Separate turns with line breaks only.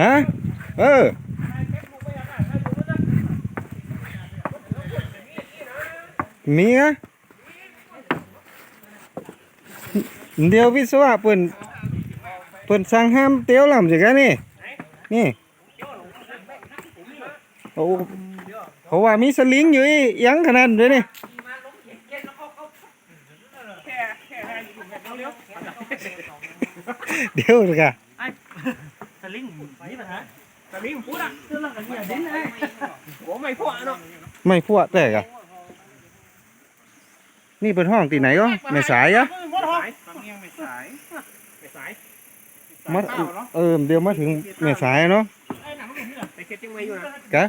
ฮะเออมีอะเดี๋ยววิศวะเปิ่นเปิ่นสั่งห้ามเตี้ยวลำจังกันนี่นี่โอ้เขาว่ามีสลิงอยู่อียังขนาดนั้นเลยนี่เดี๋ยวเลยค่ะ
สลิงนี่ปัญหาสลิงพูดอะเรื่องอะไรกันเนี่ยดิ้นเลยโอ้ไม่พอเนาะ
ไม่พวกแต่กะนี่เป็นห้องตีไหนก็ไม่สายอะ
มดหอยฟังยังไม่สายไม่สาย
มาเออเดี๋ยวมาถึงไม่สายเนาะ
ไอ้หนังมันอยู่ที่ไหนไปเก็ตจังไว้อยู่นะ